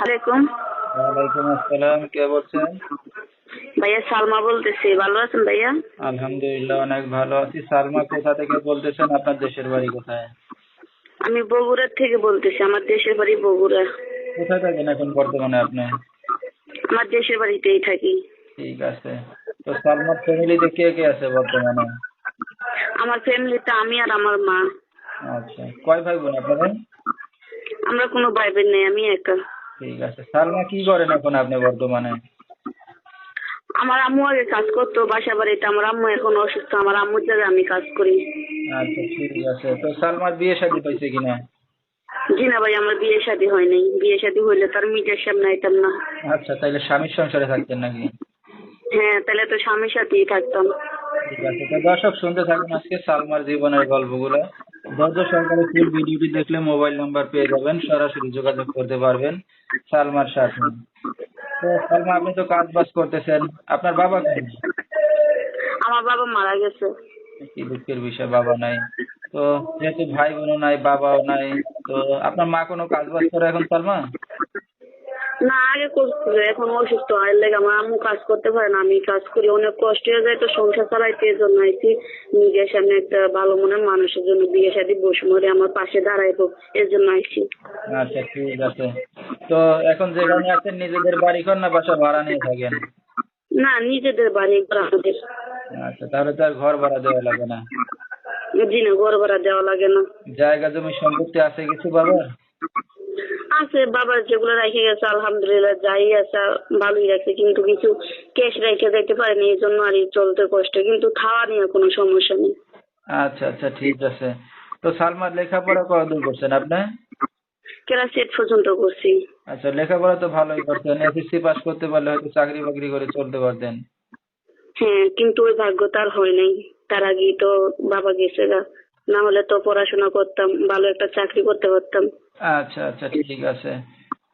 আলাইকুম। ওয়ালাইকুম আসসালাম কে বলছেন? ভাইয়া সালমা বলতেছি ভালো আছেন ভাইয়া? আলহামদুলিল্লাহ অনেক ভালো আছি। সালমা কোথা থেকে বলতেছেন? আপনার দেশের বাড়ি কোথায়? আমি বগুড়ার থেকে বলতেছি আমার দেশের বাড়ি বগুড়া। কোথায় থাকেন এখন বর্তমানে আপনি? আমার দেশের বাড়িতেই থাকি। ঠিক আছে। তো সালমার ফ্যামিলিতে কে কে আছে বর্তমানে? আমার ফ্যামিলিতে আমি আর আমার মা। আচ্ছা। কয় ভাই বোন আপনারা আমরা কোনো ভাই বোন নেই আমি একা। ঠিক আছে। সালমা কি করেন এখন আপনি বর্তমানে? আমার আম্মু আগে কাজ করতো বাসা বাড়িতে আমার আম্মু এখন অসুস্থ আমার আম্মুর জায়গায় আমি কাজ করি। আচ্ছা ঠিক আছে। তো সালমার বিয়ে শাদী পাইছে কিনা? জি না ভাই আমার বিয়ে শাদী হয় নাই। বিয়ে শাদী হইলে তার মিটের সামনে আইতাম না। আচ্ছা তাইলে স্বামীর সংসারে থাকতেন নাকি? হ্যাঁ তাহলে তো স্বামীর সাথেই থাকতাম। ঠিক আছে। তো দর্শক শুনতে থাকুন আজকে সালমার জীবনের গল্পগুলো। ধৈর্য সরকারের ফুল ভিডিওটি দেখলে মোবাইল নাম্বার পেয়ে যাবেন সরাসরি যোগাযোগ করতে পারবেন সালমার সাথে। তো সালমা আপনি তো কাজ বাজ করতেছেন। আপনার বাবা কেন আমার বাবা মারা গেছে। কি দুঃখের বিষয় বাবা নাই। তো যেহেতু ভাই বোনও নাই বাবাও নাই তো আপনার মা কোনো কাজ বাজ করে এখন সালমা? না আগে করছিল এখন অসুস্থ। হয় লেগে আমার আম্মু কাজ করতে পারে না আমি কাজ করি। অনেক কষ্ট হয়ে যায় তো সংসার চালাইতে এই জন্য আইছি নিজের সামনে একটা ভালো মনের মানুষের জন্য বিয়ে শাদী বসে মরে আমার পাশে দাঁড়াইবো এর জন্য আইছি আচ্ছা ঠিক আছে। তো এখন যেখানে আছেন নিজেদের বাড়ি ঘর না বাসা ভাড়া নিয়ে থাকেন? না নিজেদের বাড়ি ঘর আমাদের। আচ্ছা তাহলে তো আর ঘর ভাড়া দেওয়া লাগে না। জি না ঘর ভাড়া দেওয়া লাগে না। জায়গা জমি সম্পত্তি আছে কিছু বাবার? আছে বাবা যেগুলো রেখে গেছে আলহামদুলিল্লাহ যাই আছে ভালোই রাখছে কিন্তু কিছু ক্যাশ রেখে যেতে পারেনি এই জন্য আর চলতে কষ্ট কিন্তু খাওয়া নিয়ে কোনো সমস্যা নেই। আচ্ছা আচ্ছা ঠিক আছে। তো সালমার লেখাপড়া কতদূর করছেন আপনি? ক্লাস এইট পর্যন্ত করছি। আচ্ছা লেখাপড়া তো ভালোই করছেন এসএসসি পাস করতে পারলে হয়তো চাকরি বাকরি করে চলতে পারতেন। হ্যাঁ কিন্তু ওই ভাগ্য তার হয় নাই তার আগেই তো বাবা গেছে গা। না হলে তো পড়াশোনা করতাম ভালো একটা চাকরি করতে পারতাম। আচ্ছা আচ্ছা ঠিক আছে।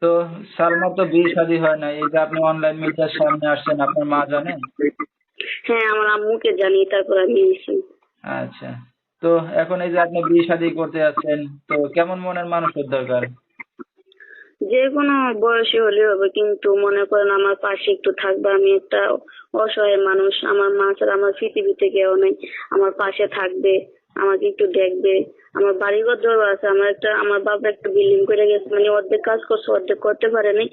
তো সালমার তো বিয়ে শাদী হয় না এই যে আপনি অনলাইন মিডিয়ার সামনে আসছেন আপনার মা জানেন হ্যাঁ আমার আম্মুকে জানি তারপর আমি এসেছি। আচ্ছা। তো এখন এই যে আপনি বিয়ে শাদী করতে যাচ্ছেন তো কেমন মনের মানুষের দরকার? যে কোনো বয়সী হলে হবে কিন্তু মনে করেন আমার পাশে একটু থাকবে আমি একটা অসহায় মানুষ। আমার মা ছাড়া আমার পৃথিবীতে কেউ নেই আমার পাশে থাকবে। আমাকে একটু দেখবে। আমার বাড়িঘর ধরো আছে, আমার একটা, আমার বাবা একটা বিল্ডিং করে গেছে মানে অর্ধেক কাজ করছে, অর্ধেক করতে পারেনি।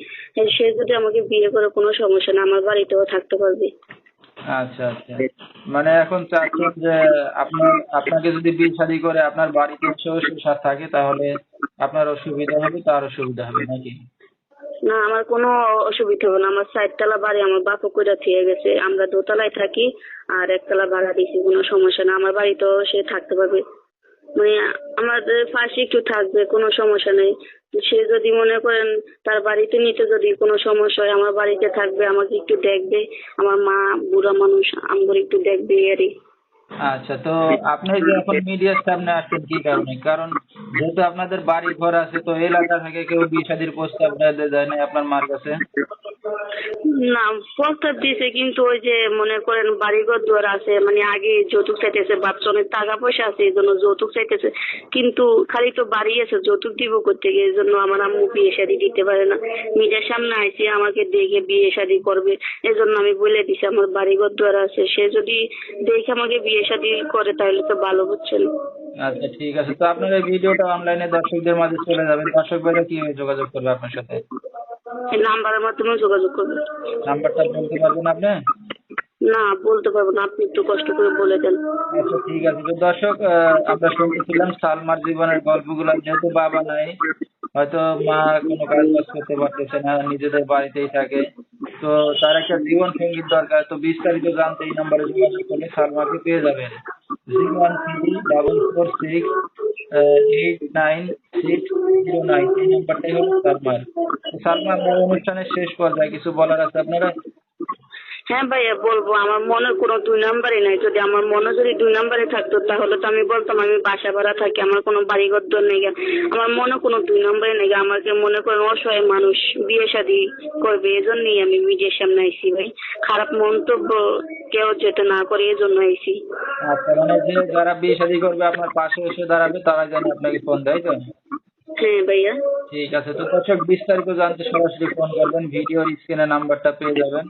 সে যদি আমাকে বিয়ে করে, কোনো সমস্যা না আমার বাড়িতেও থাকতে পারবে। আচ্ছা আচ্ছা। মানে এখন চাচ্ছেন যে আপনার, আপনাকে যদি বিয়ে শাদী করে, আপনার বাড়িতে থাকে, তাহলে আপনার অসুবিধা হবে, তার অসুবিধা হবে, নাকি? না, আমার কোনো অসুবিধা হবে না। আমার চারতলা বাড়ি, আমার বাপু কইরা থিয়ে গেছে। আমরা দোতলায় থাকি আর একতলা ভাড়া দিছি, কোনো সমস্যা না। আমার বাড়িতেও সে থাকতে পারবে। মানে আমাদের পাশে একটু থাকবে, কোনো সমস্যা নেই। সে যদি মনে করেন তার বাড়িতে নিতে যদি কোনো সমস্যা হয়, আমার বাড়িতে থাকবে, আমাকে একটু দেখবে। আমার মা, বুড়া মানুষ আমাকে একটু দেখবে এরই। আচ্ছা তো আপনি যে এখন মিডিয়ার সামনে আসছেন কি কারণে? কারণ যেহেতু আপনাদের বাড়ি ঘর আছে তো এলাকা থেকে কেউ বিয়ে শাদীর প্রস্তাব দেয় দেয় না আপনার মার কাছে? না, প্রস্তাব দিয়েছে কিন্তু ওই যে মনে করেন বাড়িঘর দুয়ার আছে মানে আগে যৌতুক চাইতেছে বাচ্চা অনেক টাকা পয়সা আছে, এই জন্য যৌতুক চাইতেছে। কিন্তু খালি তো বাড়ি আছে, যৌতুক দিব করতে গিয়ে, এই জন্য আমার আম্মু বিয়ে শাদী দিতে পারে না। মিডিয়ার সামনে আইসে আমাকে দেখে বিয়ে শাদী করবে, এই জন্য আমি বলে দিছি, আমার বাড়িঘর দুয়ার আছে, সে যদি দেখে আমাকে বিয়ে শাদী করে, তাহলে তো ভালো হচ্ছে না আচ্ছা ঠিক আছে। তো আপনার এই ভিডিওটা অনলাইনে দর্শকদের মাঝে চলে যাবে দর্শক ভাইরা কীভাবে যোগাযোগ করবে আপনার সাথে? এই নাম্বারের মাধ্যমে যোগাযোগ করবেন। নাম্বারটা বলতে পারবেন আপনি? না বলতে পারব না আপনি একটু কষ্ট করে বলে দেন। আচ্ছা ঠিক আছে। তো দর্শক আমরা শুনতেছিলাম সালমার জীবনের গল্পগুলো। যেহেতু বাবা নাই হয়তো মা কোনো কাজ বাজ করতে পারতেছে না নিজেদের বাড়িতেই থাকে। তো তার একটা জীবন সংগীত দরকার। তো বিস্তারিত জানতে এই নাম্বারে যোগাযোগ করলে সালমাকে পেয়ে যাবেন। Zero one three double four six eight nine six zero nine. এই নাম্বারটাই হলো সালমার। সালমা আমরা অনুষ্ঠানের শেষ পর্যায়ে কিছু বলার আছে আপনারা? হ্যাঁ ভাইয়া বলব। আমার মনে কোনো দুই নাম্বারই নাই। যদি আমার মনে যদি দুই নাম্বারে থাকতো তাহলে তো আমি বলতাম আমি বাসা ভাড়া থাকি আমার কোনো বাড়িঘর দর নেই। আমার মনে কোনো দুই নাম্বারে নেই। আমাকে মনে করেন অসহায় মানুষ বিয়ে শাদী করবে এজন্যই আমি মিডিয়ার সামনে আইছি ভাই। খারাপ মন্তব্য কেউ যেতে না করে এজন্য আইছি। আচ্ছা মানে যারা বিয়ে শাদী করবে আপনার পাশে এসে দাঁড়াবে তারা যেন আপনাকে ফোন দেয় তো হ্যাঁ ঠিক আছে, তো দর্শক, বিস্তারিত জানতে সরাসরি ফোন করবেন ভিডিওর স্ক্রিনে নাম্বারটা পেয়ে যাবেন।